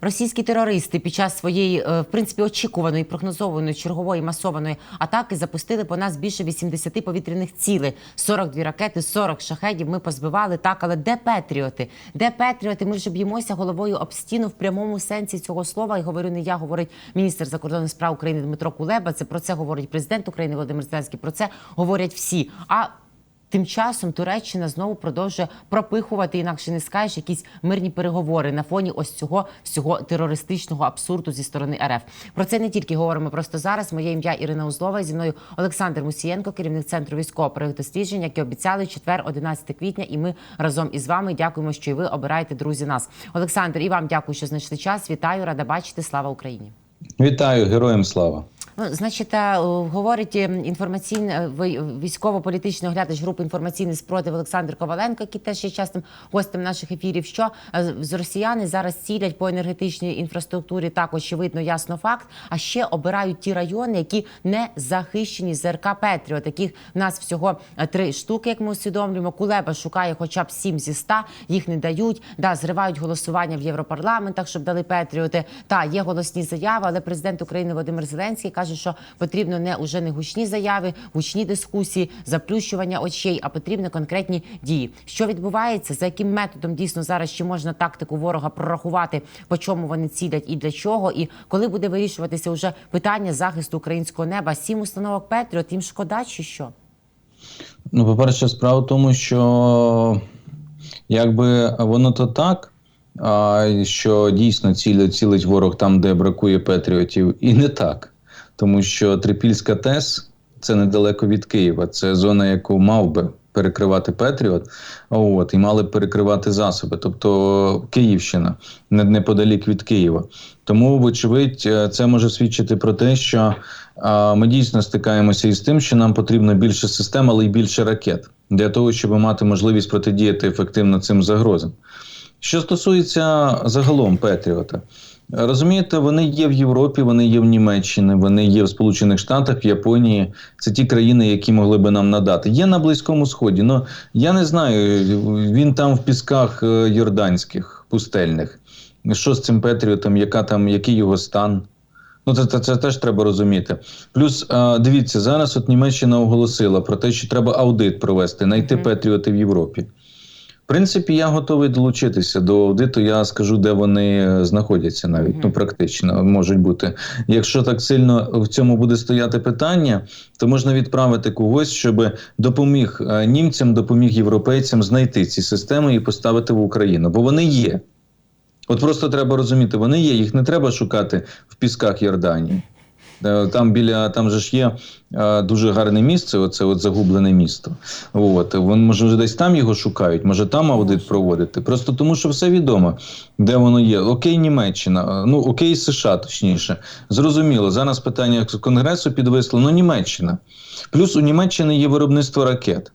Російські терористи під час своєї е, в принципі очікуваної прогнозованої чергової масованої атаки запустили по нас більше 80 повітряних цілей, 42 ракети, 40 шахедів. Ми позбивали так. Але де Петріоти? Де Петріоти? Ми вже б'ємося головою об стіну в прямому сенсі цього слова. І говорю не я, говорить міністр закордонних справ України Дмитро Кулеба. Це про це говорить президент України Володимир Зеленський. Про це говорять всі. А Тим часом Туреччина знову продовжує пропихувати, інакше не скажеш, якісь мирні переговори на фоні ось цього всього терористичного абсурду зі сторони РФ. Про це не тільки говоримо просто зараз. Моє ім'я Ірина Узлова. Зі мною Олександр Мусієнко, керівник центру військово досліджень, які обіцяли четвер, 11 квітня. І ми разом із вами дякуємо, що і ви обираєте друзі нас. Олександр, і вам дякую, що знайшли час. Вітаю, рада бачити. Слава Україні. Вітаю, героям слава. Ну, значить, е, говорить інформаційний військово-політичний оглядач групи інформаційний спротив Олександр Коваленко, який теж є частим гостем наших ефірів. Що е, з росіяни зараз цілять по енергетичній інфраструктурі, так очевидно, ясно факт. А ще обирають ті райони, які не захищені ЗРК Петріот. Таких в нас всього е, три штуки, як ми усвідомлюємо. Кулеба шукає, хоча б сім зі ста. Їх не дають. Да, зривають голосування в європарламентах, щоб дали Петріоти. Та є голосні заяви, але президент України Володимир Зеленський каже, що потрібно не уже не гучні заяви, гучні дискусії, заплющування очей, а потрібні конкретні дії. Що відбувається, за яким методом дійсно зараз чи можна тактику ворога прорахувати, по чому вони цілять і для чого, і коли буде вирішуватися вже питання захисту українського неба, сім установок Петріот, їм шкода чи що? Ну, по-перше, справа в тому, що якби воно то так, що дійсно цілить, цілить ворог там, де бракує Петріотів, і не так. Тому що Трипільська ТЕС це недалеко від Києва. Це зона, яку мав би перекривати Петріот, от, і мали б перекривати засоби, тобто Київщина неподалік від Києва. Тому, вочевидь, е, це може свідчити про те, що ми дійсно стикаємося із тим, що нам потрібно більше систем, але й більше ракет для того, щоб мати можливість протидіяти ефективно цим загрозам. Що стосується загалом Петріота, розумієте, вони є в Європі, вони є в Німеччині, вони є в Сполучених Штатах, в Японії. Це ті країни, які могли би нам надати. Є на Близькому Сході. Ну я не знаю, він там в пісках е, йорданських, пустельних. Що з цим Петріотом, яка там, який його стан? Ну, це, це, це теж треба розуміти. Плюс а, дивіться, зараз от Німеччина оголосила про те, що треба аудит провести, знайти Мгм. Петріоти в Європі. Принципі, я готовий долучитися до аудиту. Я скажу, де вони е, знаходяться навіть. Мгм. Ну, практично можуть бути. Якщо так сильно в цьому буде стояти питання, то можна відправити когось, щоб допоміг е, німцям, допоміг європейцям знайти ці системи і поставити в Україну, бо вони є. От просто треба розуміти, вони є, їх не треба шукати в пісках Йорданії. Е, Там біля там же ж є е, дуже гарне місце, оце от загублене місто. От вони може вже десь там його шукають, може там аудит проводити. Просто тому, що все відомо, де воно є. Окей, Німеччина, е, ну окей, США, точніше. Зрозуміло, зараз питання конгресу підвисло. Ну, Німеччина. Плюс у Німеччини є виробництво ракет.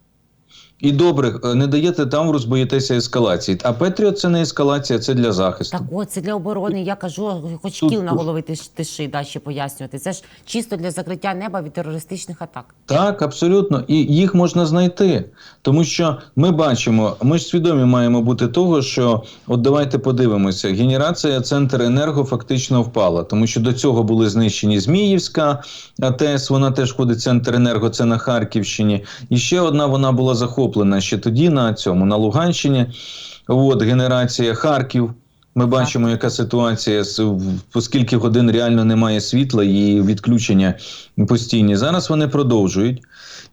І добре, е, не даєте Таврус, боїтеся ескалації. А Петріот це не ескалація, це для захисту. Так, от це для оборони. Я кажу, хоч Тут- кіл на голови тиш, тиши, да, ще пояснювати. Це ж чисто для закриття неба від терористичних атак. Так, абсолютно. І їх можна знайти. Тому що ми бачимо, ми ж свідомі маємо бути того, що от давайте подивимося, генерація центр енерго фактично впала, тому що до цього були знищені Зміївська АТС, вона теж входить в центр енерго, це на Харківщині. І ще одна вона була захоплена ще тоді на цьому, на Луганщині. От генерація Харків. Ми бачимо, яка ситуація в- годин реально немає світла і відключення постійні. Зараз вони продовжують.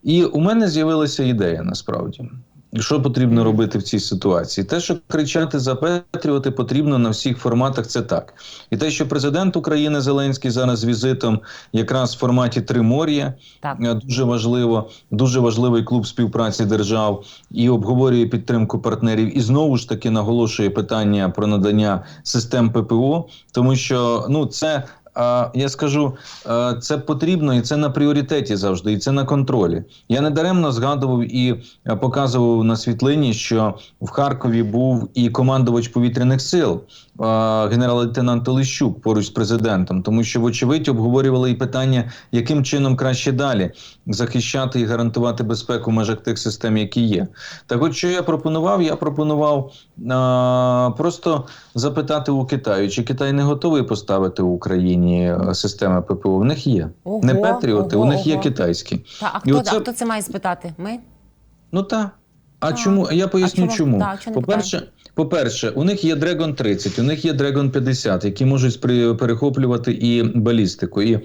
І у мене з'явилася ідея насправді. Що потрібно робити в цій ситуації? Те, що кричати за Петріоти потрібно на всіх форматах, це так. І те, що президент України Зеленський зараз з візитом якраз в форматі Тримор'я, Е, дуже важливо, дуже важливий клуб співпраці держав і обговорює підтримку партнерів. І знову ж таки наголошує питання про надання систем ППО, тому що ну це. А, я скажу, е, це потрібно і це на пріоритеті завжди, і це на контролі. Я не даремно згадував і е, показував на світлині, що в Харкові був і командувач повітряних сил, генерал-лейтенант Олещук поруч з президентом, тому що, вочевидь, обговорювали і питання, яким чином краще далі захищати і гарантувати безпеку в межах тих систем, які є. Так, от що я пропонував? Я пропонував е, просто запитати у Китаю, чи Китай не готовий поставити в Україні е, системи ППО. В них є Ого, не Петріоти, ого, у них є китайські. Та, а хто, оце- а хто це має спитати? Ми? Ну так. А А, чому? Я поясню, чому? чому. Так, чого не по-перше, по-перше, у них є Dragon 30, у них є Dragon 50, які можуть перехоплювати і балістику. І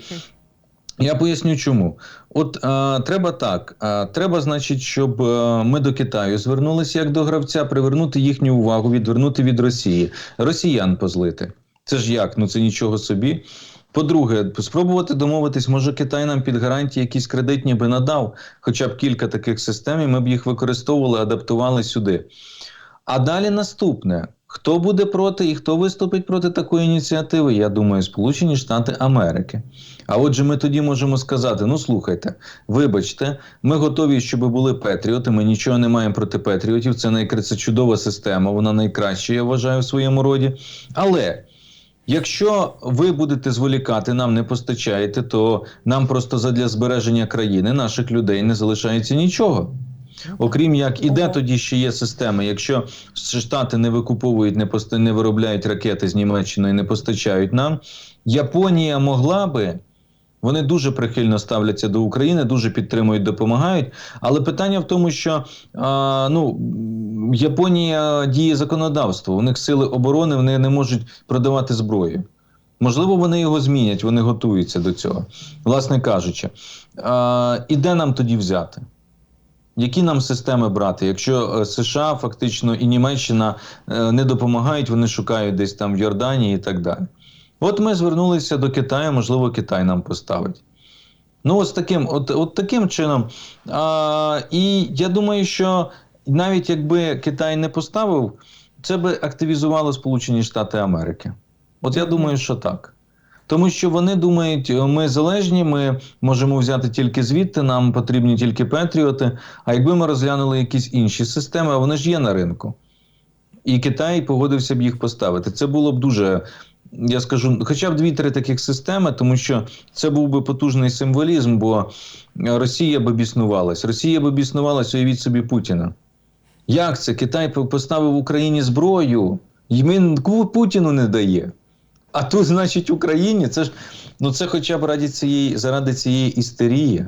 я поясню, чому. От е, треба так. Е, треба, значить, щоб е, ми до Китаю звернулися як до гравця, привернути їхню увагу, відвернути від Росії, росіян позлити. Це ж як? Ну це нічого собі. По-друге, спробувати домовитись, може Китай нам під гарантії якісь кредитні би надав, хоча б кілька таких систем, і ми б їх використовували, адаптували сюди. А далі наступне: хто буде проти і хто виступить проти такої ініціативи? Я думаю, Сполучені Штати Америки. А отже, ми тоді можемо сказати: ну слухайте, вибачте, ми готові, щоб були Петріоти. Ми нічого не маємо проти Петріотів. Це найкра... це чудова система, вона найкраща, я вважаю, в своєму роді. Але. Якщо ви будете зволікати, нам не постачаєте, то нам просто задля збереження країни, наших людей не залишається нічого. Окрім як, і де тоді ще є системи, якщо Штати не викуповують, не поста- не виробляють ракети з Німеччини і не постачають нам, Японія могла би. Вони дуже прихильно ставляться до України, дуже підтримують, допомагають. Але питання в тому, що а, ну, Японія діє законодавство, у них сили оборони, вони не можуть продавати зброю. Можливо, вони його змінять, вони готуються до цього, власне кажучи. А, і де нам тоді взяти? Які нам системи брати? Якщо е, США фактично і Німеччина е, не допомагають, вони шукають десь там в Йорданії і так далі. От ми звернулися до Китаю, можливо, Китай нам поставить. Ну, ось таким, от, от таким чином. А, і я думаю, що навіть якби Китай не поставив, це би активізувало Сполучені Штати Америки. От я думаю, що так. Тому що вони думають, ми залежні, ми можемо взяти тільки звідти, нам потрібні тільки Петріоти. А якби ми розглянули якісь інші системи, а вони ж є на ринку. І Китай погодився б їх поставити. Це було б дуже, я скажу, хоча б дві-три таких системи, тому що це був би потужний символізм, бо Росія би біснувалась. Росія би біснувалась, уявіть собі Путіна. Як це? Китай поставив Україні зброю, і він Путіну не дає. А тут, значить, Україні, це ж ну це хоча б раді цієї, заради цієї істерії,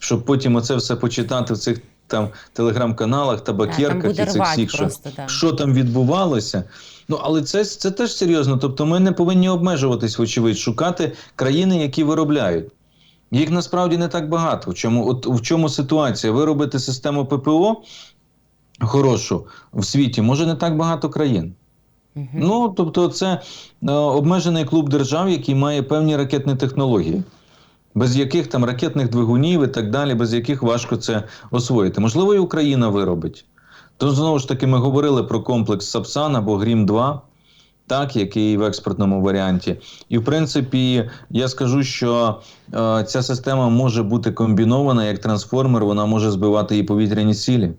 щоб потім оце все почитати в цих там телеграм-каналах, табакерках буде і цих всіх, що, да. що там відбувалося. Ну, але це, це теж серйозно. Тобто ми не повинні обмежуватись, вочевидь, шукати країни, які виробляють. Їх насправді не так багато. В чому, от, в чому ситуація? Виробити систему ППО хорошу в світі може не так багато країн. Ну, тобто, це е, обмежений клуб держав, який має певні ракетні технології, без яких там ракетних двигунів і так далі, без яких важко це освоїти. Можливо, і Україна виробить. То знову ж таки ми говорили про комплекс Сапсан або Грім 2 так, який в експортному варіанті. І в принципі, я скажу, що е, ця система може бути комбінована як трансформер, вона може збивати і повітряні цілі.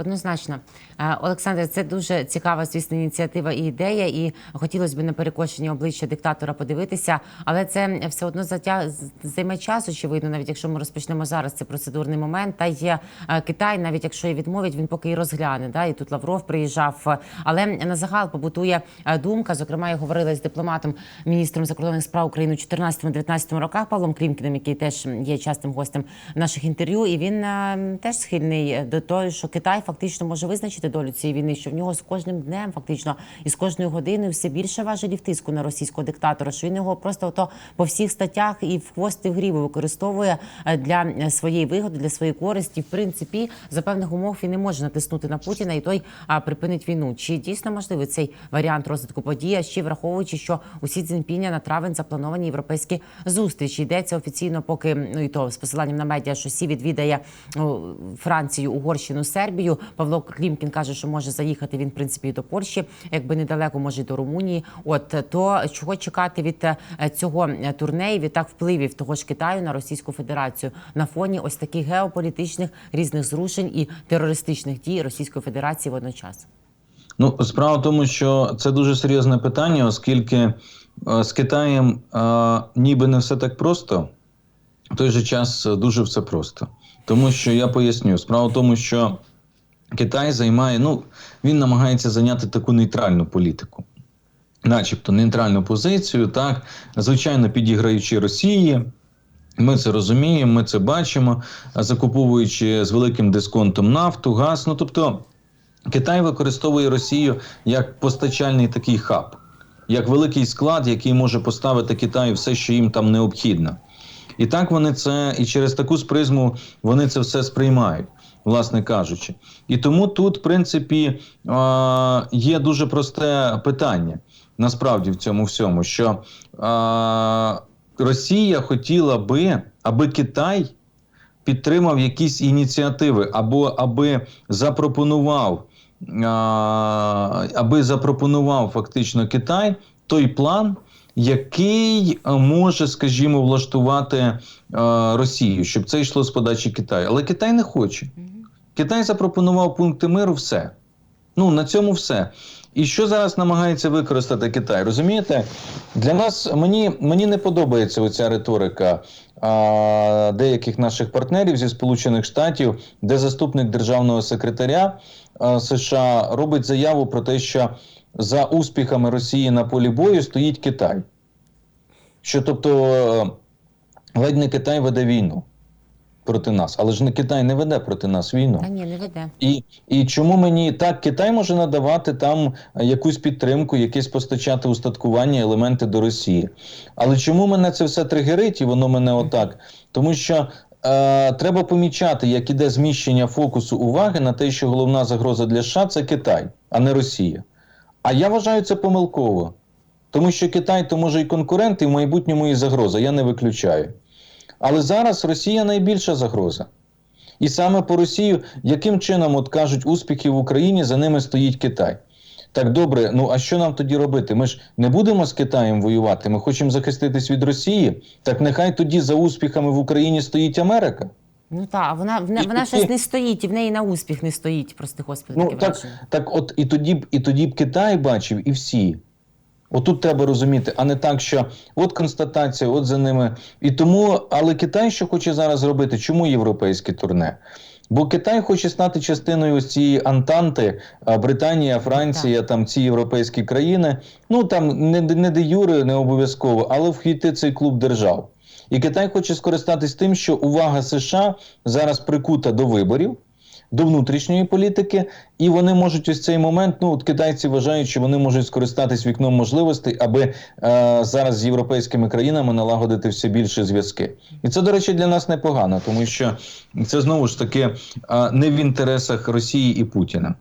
Однозначно, Е, Олександр, це дуже цікава, звісно, ініціатива і ідея. І хотілося б на перекошені обличчя диктатора подивитися, але це все одно затя... займе час, очевидно, навіть якщо ми розпочнемо зараз. Це процедурний момент. Та є е, Китай, навіть якщо і відмовить, він поки і розгляне. Да? І тут Лавров приїжджав. Але на загал побутує е, думка. Зокрема, я говорила з дипломатом, міністром закордонних справ України у 14-19 роках Павлом Клімкіним, який теж є частим гостем наших інтерв'ю. І він теж схильний до того, що Китай фактично може визначити долю цієї війни, що в нього з кожним днем, фактично, і з кожною годиною все більше важелів тиску на російського диктатора. Що він його просто ото по всіх статтях і в хвост в гріву використовує е, для е, своєї вигоди, для своєї користі. В принципі, за певних умов він не може натиснути на Путіна, і той припинить війну. Чи дійсно можливий цей варіант розвитку подій, а ще враховуючи, що усі Цзіньпіня на травень заплановані європейські зустрічі. Йдеться офіційно, поки ну і то з посиланням на медіа, що Сі відвідає Францію, Угорщину, Сербію. Павло Клімкін каже, що може заїхати він в принципі до Польщі, якби недалеко, може до Румунії. От то чого чекати від е, цього е, турне і від так впливів того ж Китаю на Російську Федерацію на фоні ось таких геополітичних різних зрушень і терористичних дій Російської Федерації водночас. Ну, справа в тому, що це дуже серйозне питання, оскільки е, з Китаєм е, ніби не все так просто, в той же час дуже все просто. Тому що я поясню, справа в тому, що Китай займає, ну, він намагається зайняти таку нейтральну політику, начебто нейтральну позицію, так, звичайно, підіграючи Росії. Ми це розуміємо, ми це бачимо, закуповуючи з великим дисконтом нафту, газ. Ну тобто Китай використовує Росію як постачальний такий хаб, як великий склад, який може поставити Китаю все, що їм там необхідно. І так вони це, і через таку ж призму вони це все сприймають, власне кажучи. І тому тут, в принципі, е, є дуже просте питання насправді в цьому всьому, що е, Росія хотіла би, аби Китай підтримав якісь ініціативи, або аби запропонував, аби запропонував фактично Китай той план, який е, може, скажімо, влаштувати е, Росію, щоб це йшло з подачі Китаю. Але Китай не хоче. Китай запропонував пункти миру, все. Ну, на цьому все. І що зараз намагається використати Китай? Розумієте, для нас мені, мені не подобається оця риторика а, деяких наших партнерів зі Сполучених Штатів, де заступник державного секретаря а, США робить заяву про те, що за успіхами Росії на полі бою стоїть Китай. Що тобто е, ледь не Китай веде війну проти нас, але ж не Китай не веде проти нас війну. Та ні, не веде. І, і чому мені так Китай може надавати там е, якусь підтримку, якесь постачати устаткування, елементи до Росії? Але чому мене це все тригерить і воно мене отак? Тому що е, треба помічати, як іде зміщення фокусу уваги на те, що головна загроза для США це Китай, а не Росія. А я вважаю це помилково. Тому що Китай то може і конкурент, і в майбутньому і загроза. Я не виключаю. Але зараз Росія найбільша загроза. І саме по Росію, яким чином от кажуть успіхи в Україні, за ними стоїть Китай. Так добре, ну а що нам тоді робити? Ми ж не будемо з Китаєм воювати. Ми хочемо захиститись від Росії. Так нехай тоді за успіхами в Україні стоїть Америка. Ну так, вона вона, І- вона і- щось не стоїть, і в неї на успіх не стоїть. Прости господи, Ну так, так от і тоді б і тоді б Китай бачив, і всі. Отут треба розуміти, а не так, що от констатація, от за ними. І тому, але Китай що хоче зараз зробити? Чому європейське турне? Бо Китай хоче стати частиною ось цієї антанти, Британія, Франція, там ці європейські країни. Ну там не, не де юре, не обов'язково, але вхійти цей клуб держав. І Китай хоче скористатись тим, що увага США зараз прикута до виборів до внутрішньої політики, і вони можуть ось цей момент. Ну от китайці вважають, що вони можуть скористатись вікном можливостей, аби е, зараз з європейськими країнами налагодити все більше зв'язки. І це, до речі, для нас непогано, тому що це знову ж таки е, не в інтересах Росії і Путіна.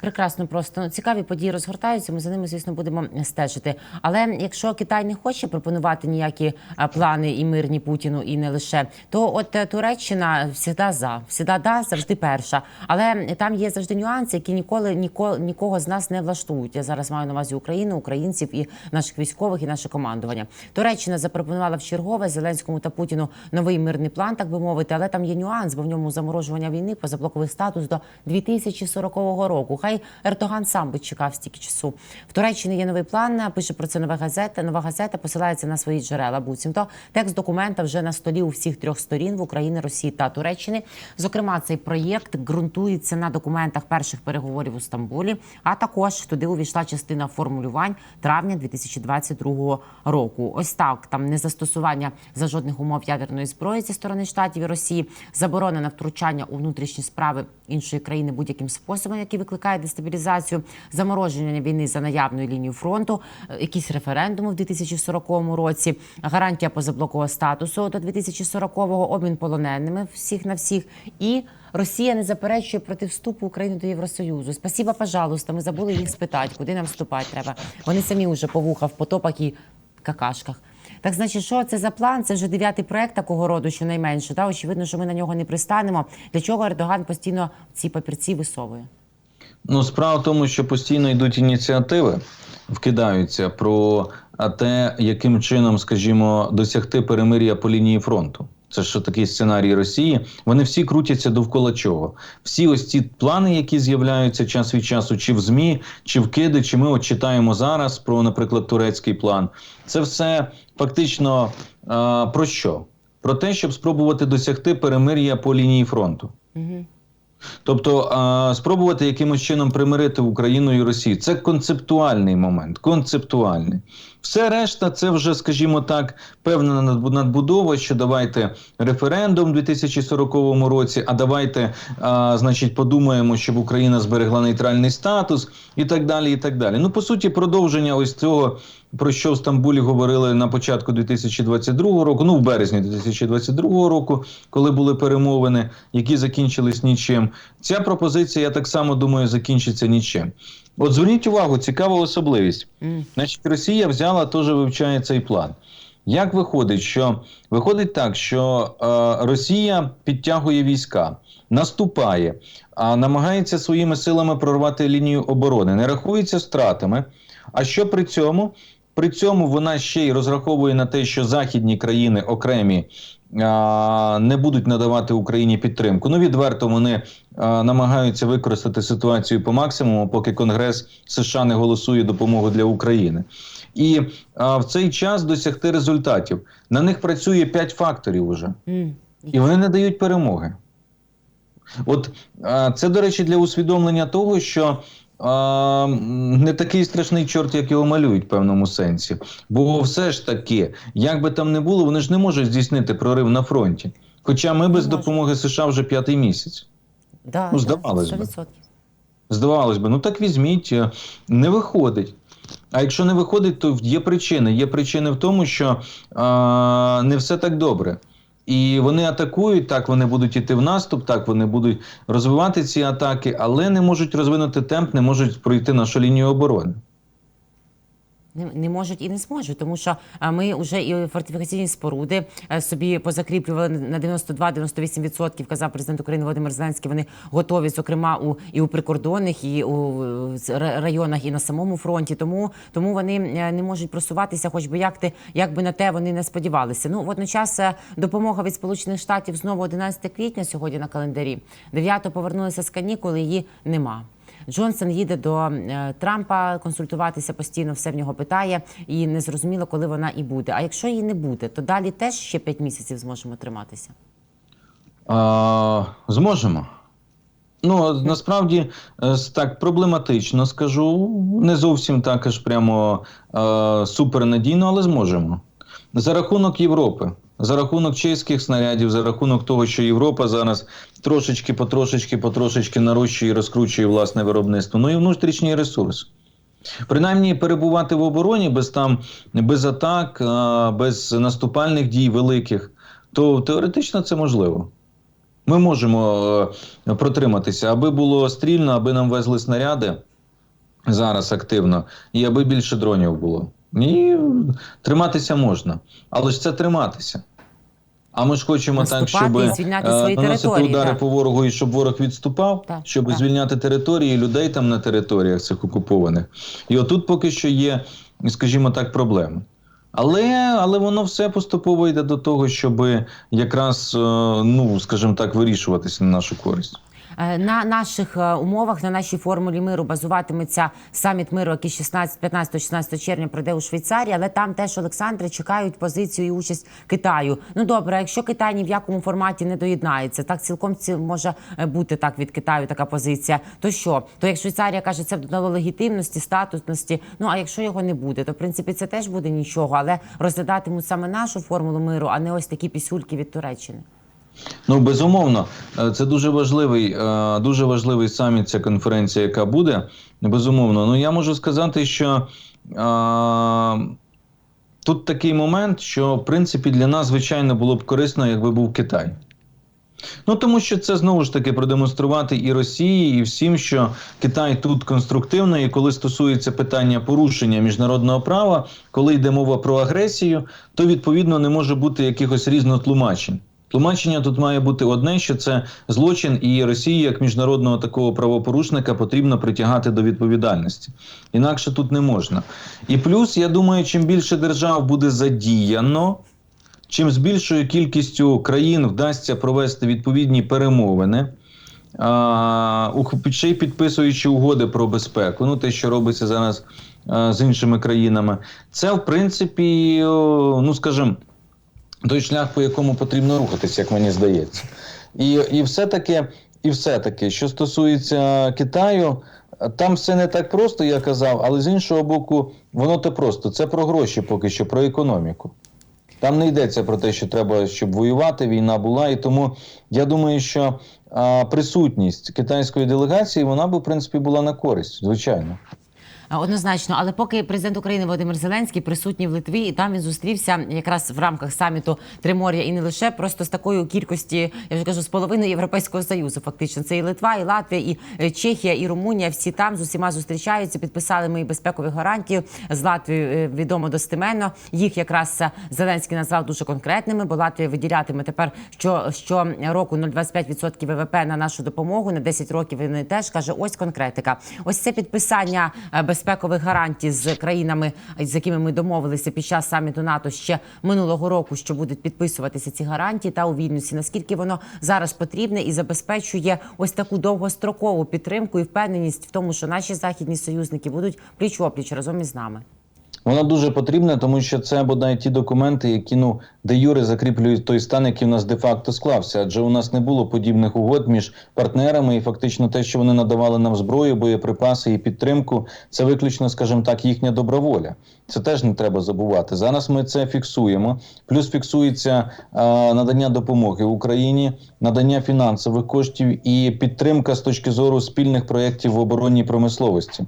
Прекрасно, просто ну, цікаві події розгортаються. Ми за ними, звісно, будемо стежити. Але якщо Китай не хоче пропонувати ніякі плани і мирні Путіну, і не лише, то от е, Туреччина всіда за всіда да завжди перша. Але там є завжди нюанси, які ніколи ніколи нікого з нас не влаштують. Я зараз маю на увазі Україну, українців і наших військових, і наше командування. Туреччина запропонувала в чергове Зеленському та Путіну новий мирний план, так би мовити, але там є нюанс, бо в ньому заморожування війни позаблоковий статус до 2040 року. Хай Ертоган сам би чекав стільки часу. В Туреччині є новий план. Пише про це нова газета. Нова газета посилається на свої джерела. Буцімто текст документа вже на столі у всіх трьох сторін в Україні, Росії та Туреччини. Зокрема, цей проєкт ґрунтується на документах перших переговорів у Стамбулі. А також туди увійшла частина формулювань травня 2022 року. Ось так там не застосування за жодних умов ядерної зброї зі сторони штатів і Росії, заборонена втручання у внутрішні справи іншої країни будь-яким способом, який викликає дестабілізацію, замороження війни за наявною лінією фронту, е, якісь референдуми в 2040 році, гарантія позаблокового статусу до 2040-го, обмін полоненими всіх на всіх і. Росія не заперечує проти вступу України до Євросоюзу. Спасіба, пожалуйста. Ми забули їх спитати, куди нам вступати треба. Вони самі вже по вуха в потопах і какашках. Так, значить, що це за план? Це вже дев'ятий проект такого роду, щонайменше. Да? Очевидно, що ми на нього не пристанемо. Для чого Ердоган постійно ці папірці висовує? Ну, справа в тому, що постійно йдуть ініціативи, вкидаються про те, яким чином, скажімо, досягти перемир'я по лінії фронту. Це що такий сценарій Росії. Вони всі крутяться довкола чого. Всі ось ці плани, які з'являються час від часу, чи в ЗМІ, чи в киди, чи ми от читаємо зараз про, наприклад, турецький план. Це все фактично а, про що? Про те, щоб спробувати досягти перемир'я по лінії фронту. Угу. Тобто спробувати якимось чином примирити Україну і Росію. Це концептуальний момент. Концептуальний. Все решта, це вже, скажімо так, певна надбудова, що давайте референдум у 2040 році, а давайте, а, значить, подумаємо, щоб Україна зберегла нейтральний статус і так далі. і так далі. Ну, по суті, продовження ось цього, про що в Стамбулі говорили на початку 2022 року, ну в березні 2022 року, коли були перемовини, які закінчились нічим. Ця пропозиція, я так само думаю, закінчиться нічим. От зверніть увагу, цікава особливість. Значить, Росія взяла теж вивчає цей план. Як виходить, що виходить так, що е, Росія підтягує війська, наступає, а намагається своїми силами прорвати лінію оборони, не рахується стратами. А що при цьому? При цьому вона ще й розраховує на те, що західні країни окремі а, не будуть надавати Україні підтримку. Ну відверто вони а, намагаються використати ситуацію по максимуму, поки Конгрес США не голосує допомогу для України. І а, в цей час досягти результатів. На них працює п'ять факторів уже, і вони не дають перемоги. От а, це, до речі, для усвідомлення того, що а, не такий страшний чорт, як його малюють в певному сенсі. Бо все ж таки, як би там не було, вони ж не можуть здійснити прорив на фронті. Хоча ми без допомоги США вже п'ятий місяць. Да, Ну, здавалось би. Здавалось би, ну так візьміть, е, не виходить. А якщо не виходить, то є причини. Є причини в тому, що а, не все так добре. І вони атакують, так вони будуть іти в наступ, так вони будуть розвивати ці атаки, але не можуть розвинути темп, не можуть пройти нашу лінію оборони. Не, не можуть і не зможуть, тому що ми вже і фортифікаційні споруди е, собі позакріплювали на 92-98%, казав президент України Володимир Зеленський. Вони готові, зокрема, у і у прикордонних, і у е, районах, і на самому фронті. Тому тому вони е, не можуть просуватися, хоч би як ти, як би на те вони не сподівалися. Ну водночас е, допомога від Сполучених Штатів знову 11 квітня сьогодні на календарі. 9 повернулися з канікули, її нема. Джонсон їде до е, Трампа консультуватися постійно, все в нього питає, і не зрозуміло, коли вона і буде. А якщо її не буде, то далі теж ще 5 місяців зможемо триматися. А, зможемо. Ну, насправді, е, так проблематично скажу. Не зовсім так аж прямо е, супернадійно, але зможемо. За рахунок Європи, за рахунок чеських снарядів, за рахунок того, що Європа зараз трошечки, потрошечки, потрошечки нарощує і розкручує власне виробництво. Ну і внутрішній ресурс. Принаймні перебувати в обороні без там без атак, без наступальних дій великих, то теоретично це можливо. Ми можемо е, протриматися, аби було стрільно, аби нам везли снаряди зараз активно, і аби більше дронів було. І триматися можна. Але ж це триматися. А ми ж хочемо так, щоб і звільняти е, свої наносити удари так. по ворогу і щоб ворог відступав, Так, щоб так. звільняти території людей там на територіях цих окупованих. І отут поки що є, скажімо так, проблеми. Але, але воно все поступово йде до того, щоб якраз, е, ну скажімо так, вирішуватися на нашу користь. Е, На наших е, умовах, на нашій формулі миру базуватиметься саміт миру, який 16, 15-16 червня пройде у Швейцарії, але там теж Олександри чекають позицію і участь Китаю. Ну добре, якщо Китай ні в якому форматі не доєднається, так цілком ці може е, бути так від Китаю така позиція. То що? То як Швейцарія каже, це додало легітимності, статусності. Ну а якщо його не буде, то в принципі це теж буде нічого, але розглядатимуть саме нашу формулу миру, а не ось такі пісюльки від Туреччини. Ну безумовно, е, це дуже важливий, е, дуже важливий саміт. Ця конференція, яка буде. Безумовно. Ну я можу сказати, що е, тут такий момент, що в принципі для нас звичайно було б корисно, якби був Китай. Ну тому що це знову ж таки продемонструвати і Росії, і всім, що Китай тут конструктивно, і коли стосується питання порушення міжнародного права, коли йде мова про агресію, то відповідно не може бути якихось різнотлумачень. Тлумачення тут має бути одне, що це злочин, і Росії як міжнародного такого правопорушника потрібно притягати до відповідальності. Інакше тут не можна. І плюс, я думаю, чим більше держав буде задіяно, чим з більшою кількістю країн вдасться провести відповідні перемовини, ще й підписуючи угоди про безпеку, ну те, що робиться зараз з іншими країнами, це в принципі, ну скажімо, той шлях, по якому потрібно рухатися, як мені здається. І, і все-таки, і все-таки, що стосується Китаю, там все не так просто, я казав, але з іншого боку, воно те просто. Це про гроші поки що, про економіку. Там не йдеться про те, що треба, щоб воювати, війна була. І тому я думаю, що а, присутність китайської делегації вона би, в принципі, була на користь, звичайно. Е, Однозначно, але поки президент України Володимир Зеленський присутній в Литві, і там він зустрівся якраз в рамках саміту Тримор'я і не лише просто з такою кількості, я вже кажу, з половиною Європейського союзу. Фактично, це і Литва, і Латвія, і е, Чехія, і Румунія. Всі там з усіма зустрічаються. Підписали ми і безпекові гарантії. З Латвією е, відомо достеменно. Їх якраз Зеленський назвав дуже конкретними, бо Латвія виділятиме тепер що, що року 0,25% ВВП на нашу допомогу на 10 років. Вони теж каже, ось конкретика. Ось це підписання е, безпекових гарантій з країнами, з якими ми домовилися під час саміту НАТО ще минулого року, що будуть підписуватися ці гарантії та у Вільнюсі. Наскільки воно зараз потрібне і забезпечує ось таку довгострокову підтримку і впевненість в тому, що наші західні союзники будуть пліч опліч разом із нами. Вона дуже потрібна, тому що це бодай ті документи, які ну де юре закріплюють той стан, який в нас де-факто склався. Адже у нас не було подібних угод між партнерами, і фактично те, що вони надавали нам зброю, боєприпаси і підтримку, це виключно, скажімо так, їхня доброволя. Це теж не треба забувати. Зараз ми це фіксуємо. Плюс фіксується е, надання допомоги Україні, надання фінансових коштів і підтримка з точки зору спільних проєктів в оборонній промисловості.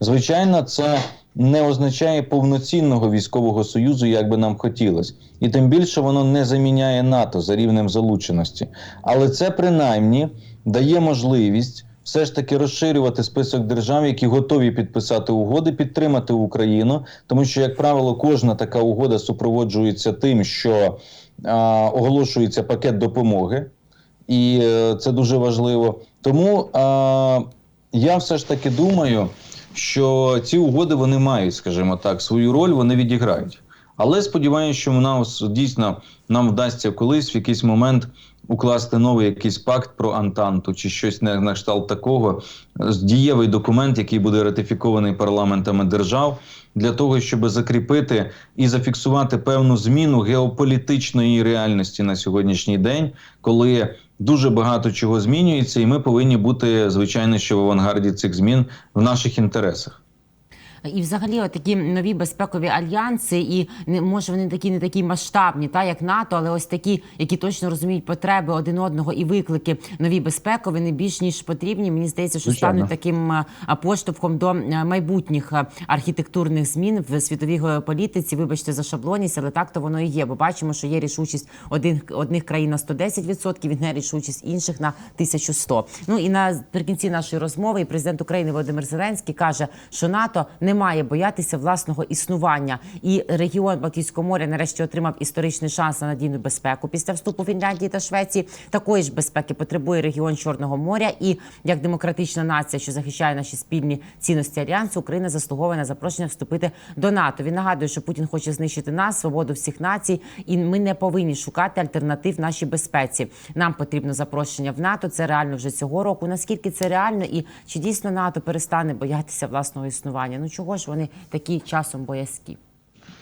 Звичайно, це не означає повноцінного військового союзу, як би нам хотілося, і тим більше воно не заміняє НАТО за рівнем залученості. Але це принаймні дає можливість все ж таки розширювати список держав, які готові підписати угоди, підтримати Україну, тому що, як правило, кожна така угода супроводжується тим, що а, оголошується пакет допомоги, і е, це дуже важливо. Тому а, я все ж таки думаю що ці угоди вони мають, скажімо так, свою роль вони відіграють. Але сподіваюся, що вона дійсно нам вдасться колись в якийсь момент укласти новий якийсь пакт про Антанту чи щось на, на кшталт такого, дієвий документ, який буде ратифікований парламентами держав, для того, щоб закріпити і зафіксувати певну зміну геополітичної реальності на сьогоднішній день, коли дуже багато чого змінюється, і ми повинні бути звичайно, що в авангарді цих змін в наших інтересах. І, взагалі, от такі нові безпекові альянси, і не може вони такі не такі масштабні, та як НАТО, але ось такі, які точно розуміють потреби один одного і виклики нові безпекові, не більш ніж потрібні. Мені здається, що Звичайно. стануть таким а, поштовхом до майбутніх архітектурних змін в світовій геополітиці. Вибачте за шаблоність, але так то воно і є. Бо бачимо, що є рішучість один одних країн на 110%, і нерішучість інших на 1100%. Ну і наприкінці нашої розмови і президент України Володимир Зеленський каже, що НАТО не має боятися власного існування, і регіон Балтійського моря нарешті отримав історичний шанс на надійну безпеку після вступу Фінляндії та Швеції. Такої ж безпеки потребує регіон Чорного моря. І як демократична нація, що захищає наші спільні цінності альянсу, Україна заслуговує на запрошення вступити до НАТО. Він нагадує, що Путін хоче знищити нас, свободу всіх націй, і ми не повинні шукати альтернатив нашій безпеці. Нам потрібно запрошення в НАТО. Це реально вже цього року. Наскільки це реально, і чи дійсно НАТО перестане боятися власного існування? Ну чого ж вони такі часом боязкі?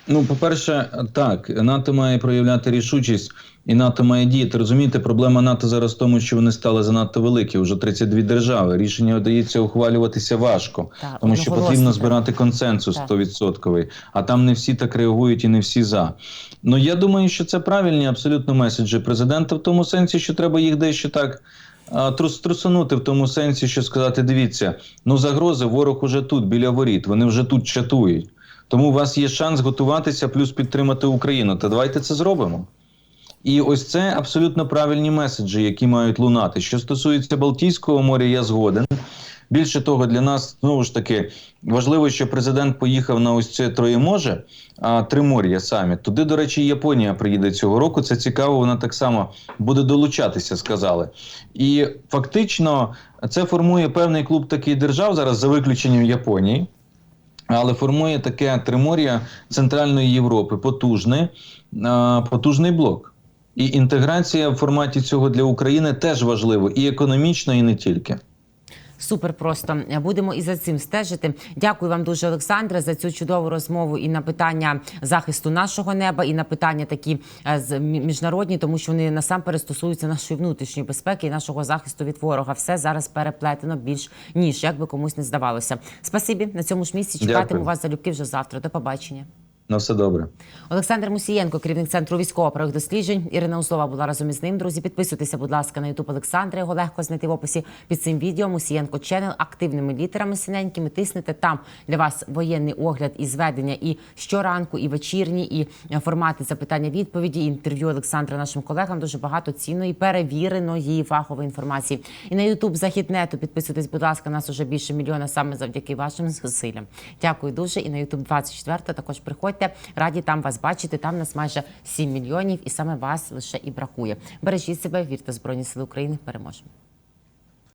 Ну, по-перше, так, НАТО має проявляти рішучість, і НАТО має діяти. Розумієте, проблема НАТО зараз в тому, що вони стали занадто великі, вже 32 держави. Рішення дається ухвалюватися важко, Так, тому що потрібно збирати консенсус Так. 100%, а там не всі так реагують і не всі за. Ну я думаю, що це правильні абсолютно меседжі президента в тому сенсі, що треба їх дещо так. А, трус- Трусунути в тому сенсі, що сказати: дивіться, ну загрози ворог уже тут, біля воріт, вони вже тут чатують. Тому у вас є шанс готуватися, плюс підтримати Україну. Та давайте це зробимо. І ось це абсолютно правильні меседжі, які мають лунати. Що стосується Балтійського моря, я згоден. Більше того, для нас знову ж таки важливо, що президент поїхав на ось це Троєможе, а Тримор'я саміт. Туди, до речі, Японія приїде цього року. Це цікаво, вона так само буде долучатися, сказали. І фактично це формує певний клуб таких держав зараз за виключенням Японії. Але формує таке Тримор'я Центральної Європи, потужний, потужний блок. І інтеграція в форматі цього для України теж важливо, і економічно, і не тільки. Супер просто будемо і за цим стежити. Дякую вам дуже, Олександре, за цю чудову розмову і на питання захисту нашого неба, і на питання такі е, з- міжнародні, тому що вони насамперед стосуються нашої внутрішньої безпеки і нашого захисту від ворога. Все зараз переплетено більш ніж як би комусь не здавалося. Спасибі на цьому ж місці. Чекатиму Дякую. вас залюбки вже завтра. До побачення. На все добре. Олександр Мусієнко, керівник центру військово-правих досліджень. Ірина Услова була разом із ним. Друзі, підписуйтеся, будь ласка, на Ютуб Олександра. Його легко знайти в описі під цим відео. Мусієнко Ченел активними літерами синенькими. Тиснете там для вас воєнний огляд і зведення і щоранку, і вечірні, і е, формати запитання відповіді. і Інтерв'ю Олександра нашим колегам. Дуже багато цінної, перевіреної фахової інформації. І на Ютуб Західнету підписуйтесь, будь ласка, нас уже більше мільйона саме завдяки вашим зусиллям. Дякую дуже. І на Ютуб 24 також приходьте. Раді там вас бачити. Там нас майже 7 мільйонів, і саме вас лише і бракує. Бережіть себе, вірте в Збройні Сили України. Переможемо.